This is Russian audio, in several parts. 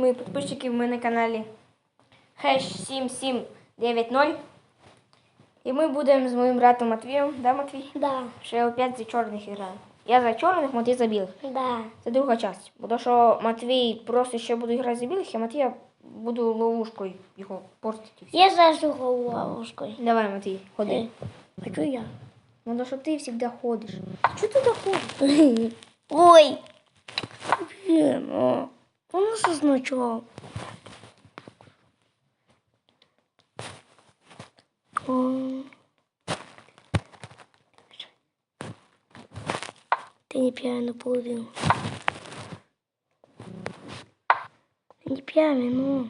мої підписчики, ми на каналі Хеш 7790. І ми будемо з моїм братом Матвієм, да, Матвій? Да, Ще опять за чорних граю. Я за чорних, Матвій за білих. да. Це друга частина. Бо то, що Матвій просто ще буде грати за білих, а Матвія буду ловушкою його портити. Я зажигу ловушкой. Давай, Матвій, ходи. Хочу я. Ну, то, що ти завжди ходиш. Чого ти доходиш? Ой. Блин, ну. Он же значок. Ты не пьяный наполовину. Не пьяный, ну.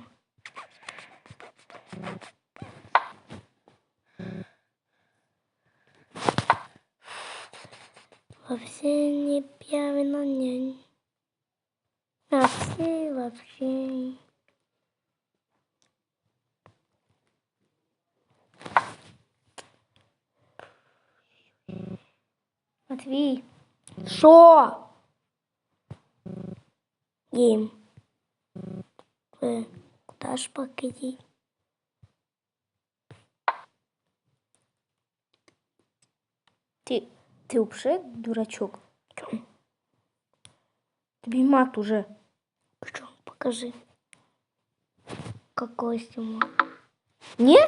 Вообще не пьяный, но не Вообще, вообще. Матвій. Шо? Дим. Э, куда ж покиди? Ти, ти взагалі дурачок? Тобі мат уже. Что? Покажи. Какой стимул? Ні?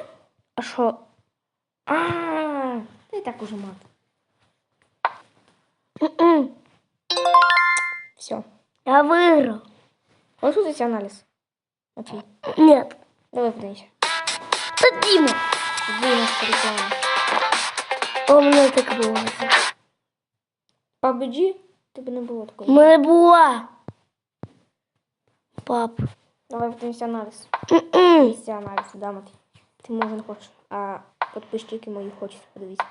А що? А, ти і так уже мат. М-м. Все. Я выиграл. Ось тут цей аналіз. Матвій, Нет. давай подивимося. Это Дима. Де у нас реклама? У меня так было. PUBG? Тебе не було такої. Мы была. Пап. Давай подивимося аналіз. М-м. Дивися аналіз, да, Матвій. Ти може не хочеш, а підписчики мої хочуть подивитися.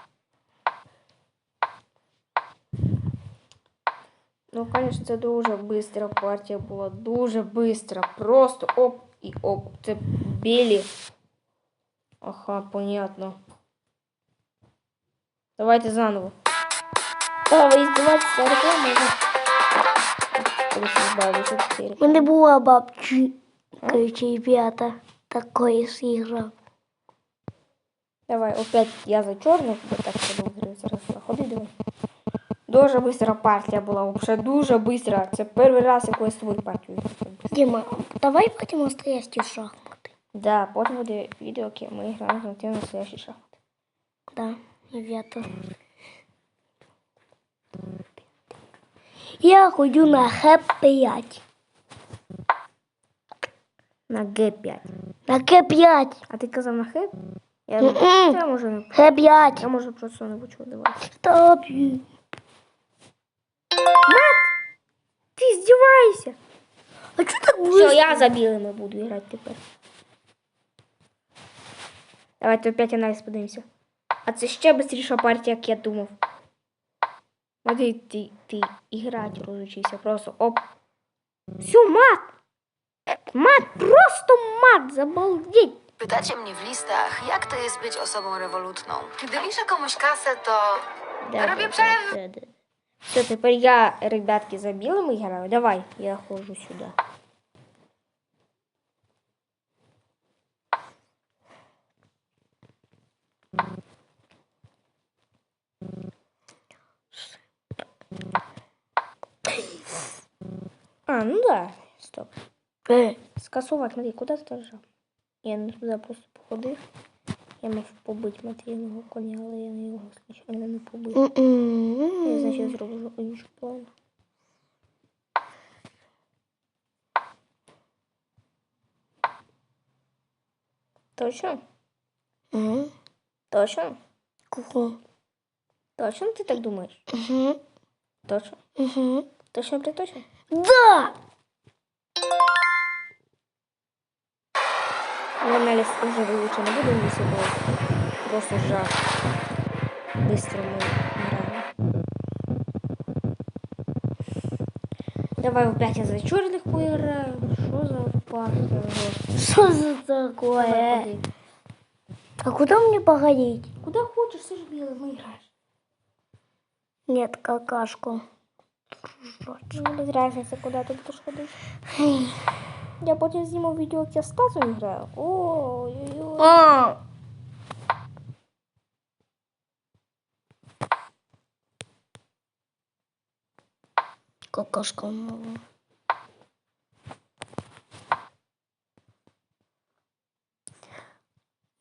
Ну, конечно, це дуже бистра партія була. Дуже бистра. Просто оп і оп. Це білі. Ага, понятно. Давайте заново. А, ви издеваетесь за рекламу? У меня была бабчи. Ребята. Такое сыграл. Давай, опять я за чорних, бо так подовжую зараз. Ходи, давай. Дуже бистра партія була, взагалі дуже бистра. Це перший раз, яку я з тобою партію. граю. Дима, давай пойдем настоящие шахматы. Да, потім буде відео, яке ми граємо на настоящі шахмати. Да, ребята. Я ходю на Х5. На Г5. На Х5. А ти казав на Х? Я, Мгм. я може не Х5. я може просто не почув. Давай. Стоп. Ти здіваєшся? А что так Все, я за білими буду грати тепер. Давайте опять аналіз подивимося. А це ще бистріша партія, як я думав. Смотри, ти, ти іграти розучився. Просто оп. Все, мат! Мат, просто мат, забалдеть. Pytacie mnie w listach, jak to jest być osobą rewolutną. Gdy liczę komuś kasę, to Да, Роби да, перерыв. да, да. Все, тепер я, ребятки, за білими граю. Давай, я ходжу сюди. А, ну да, стоп. Э, Скасувати, смотри, куди ти нажав? Я не туди просто походив. Я мав побити Матвійного коня, але я не його звичайно не побив. Я, значить, м-м. зроблю інший план. Точно? Мгм. Точно? Ку-ку. Точно ти так думаєш? Мгм. Точно? Мгм. Точно при точно? Да! Я аналіз уже вивчити не буду місці, бо просто жах. Быстро ми граємо. Давай опять я за чорних поіграю. Що за партія? Господи. Что за Давай, такое? ходи. А куда мне походить? Куда хочешь, ты же белым играешь. Нет, какашку. Ну, без разницы, куда ты будешь ходить. Эй, Я потім зніму відео, як я з Казою граю. Ой-ой-ой. А. Какашка мала.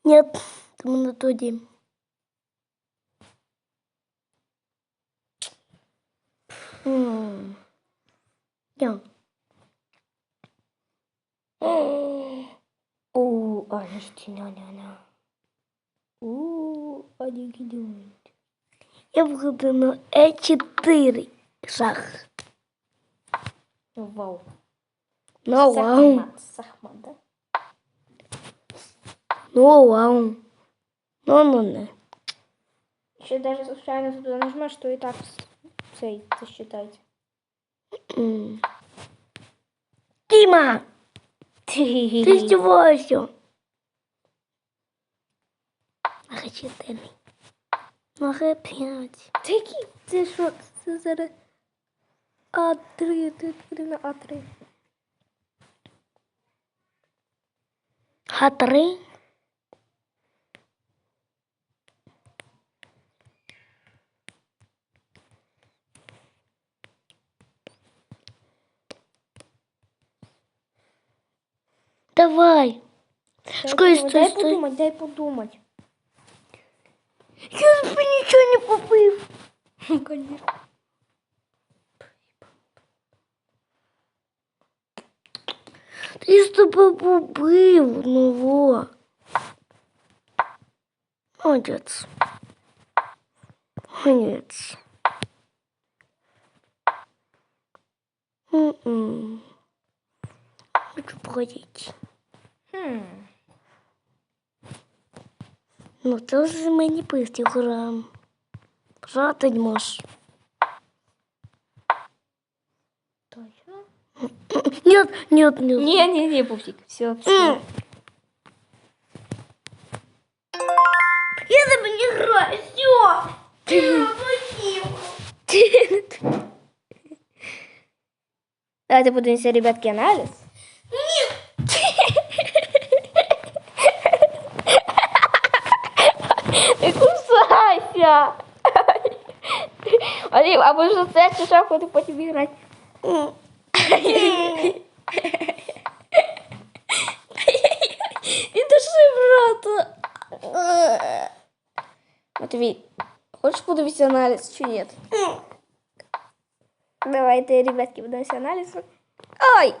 Нет, тому не тоді. М. О, а ж ти ня-ня-ня. У, а діки думають. Я виходив на Е4 шах. Вау. Ну вау. Сахмат, да? Ну вау. Ну ну не. Ще даже случайно туда нажмешь, то и так с- цей, це считайте. М. Дима, ты издеваешься? Ага, четыре. Ага, пять. Та які? Це що? Це зараз А3, ти ти на А3. А три? Давай. Дай Стой, подумать, стой, дай стой. подумать, дай подумать. Я бы не. Ну, конечно. Ты с тобой побыл, ну во. Молодец. Молодец. М-м. Хочу походить. Хм. Ну, це вже мені писти гра. Можеш. Точно? Нет, нет, нет. Не, не, не, пупсик. Все, все. Я тебе не граю, все. Давайте подивимося, ребятки, аналіз. Не кусайся! Олів, або ж це чи шахмати потім грати. Віддаши, брата. Матвій, хочеш подивитися аналіз чи ні? Давайте, ребятки, подивимося аналіз. Ай!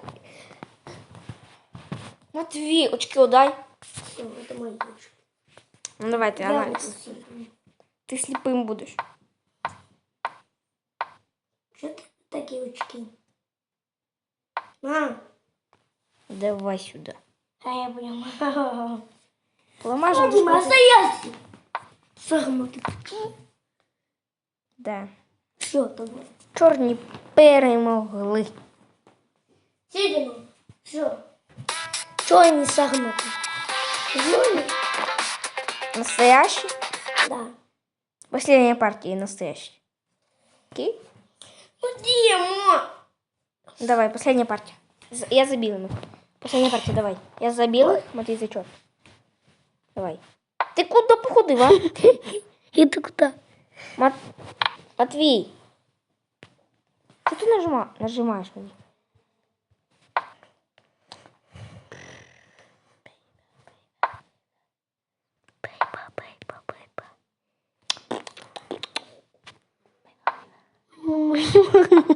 Матвій, очки удай. Это мои ручки. Ну давайте аналіз. Ти сліпим будеш. Что ты такие очки? А, Давай сюди. а я поняла. Поламажемо. Дима, настоящий. Сагнутый. Да. Все, давай. Чорні перемогли. Сидимо. Все. Что они согнуты? Зеленый? Настоящий. Да. Последняя партия настоящий. Окей? Ну, Дима. Давай, последняя партия. Я за белыми. Последняя партия, давай. Я за белых, Матвей за черных. Давай. Ты куда походил, а? И ты куда? Мат... Матвей. Ты нажима... нажимаешь Мама.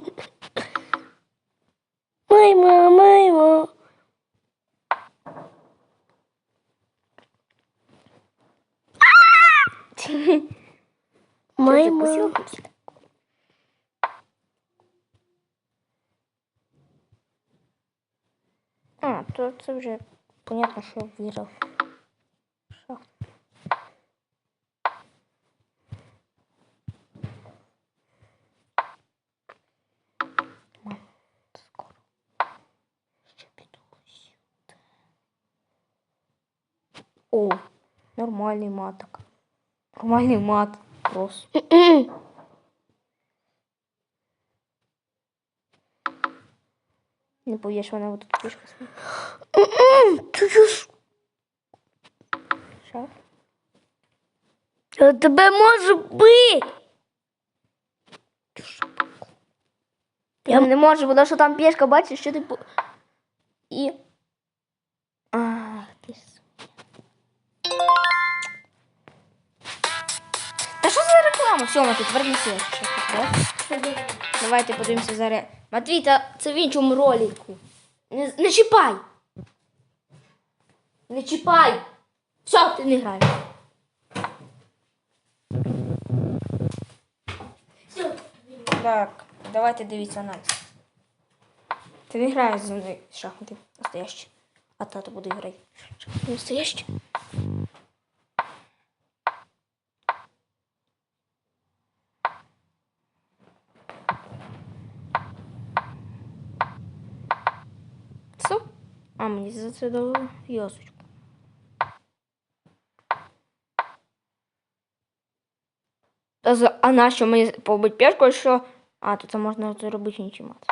закусил пупсик? А, то це вже понятно, що виграв. нормальний маток. Нормальний мат. Просто. Не повіриш, вона тут пішка сміє. М-м, Ти ж- Що? Я тебе можу бити. Я не можу, бо що там пішка, бачиш, що ти по... І. Ах, ти Та що за реклама? Все, Матвій, вернися. Давайте подивимося зараз. Матвій, та це в іншому ролику. Не, не чіпай! Не чіпай! Все, ти не граєш. Так, давайте дивіться аналіз. Ти не граєш зі мною в шахмати настоящі. А тато буде грати. Шахмати настоящі. А, мені за це дало йосочку. Та за- А на що мені побить пешку, що? А, то це можна зробити інший мат.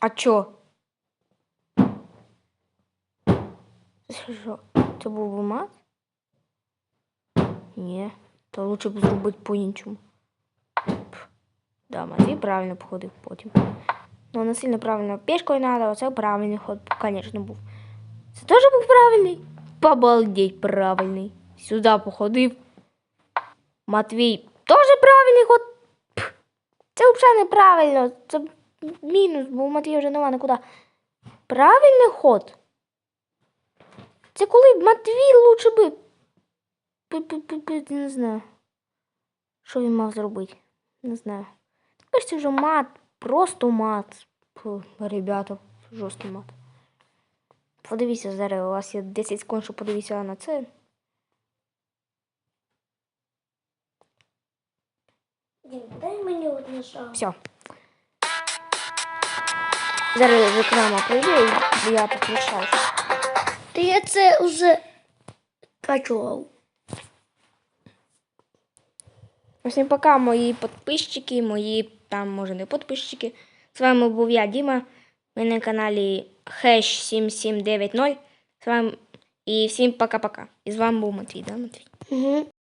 А чо? Це що? Це був би мат? Ні, то лучше б зробити по-іншому. Пф. Да, Матвій правильно походив потім. Ну, не сильно правильно пішкою треба, оце правильний ход, звісно, був. Це теж був правильний? Побалдеть правильний. Сюди походив. Матвій теж правильний ход. Це взагалі неправильно. Це мінус, бо у Матвія вже нема нікуди. Правильний ход. Це коли Матвій лучше би. Не знаю. Що він мав зробити? Не знаю. Кажется, вже мат. Просто мат. Фу, ребята, жорсткий мат. Подивіться зараз, у вас є 10 секунд, щоб подивитися на це. Дай мені одну шагу. Все. Зараз реклама прийде, і я підключаю. Ти я це вже качував. Всім пока, мої підписчики, мої там, може, не підписчики. З вами був я, Діма. Ви на каналі Hash 7790. З вами і всім пока-пока. І з вами був Матвій, да, Матвій? Угу.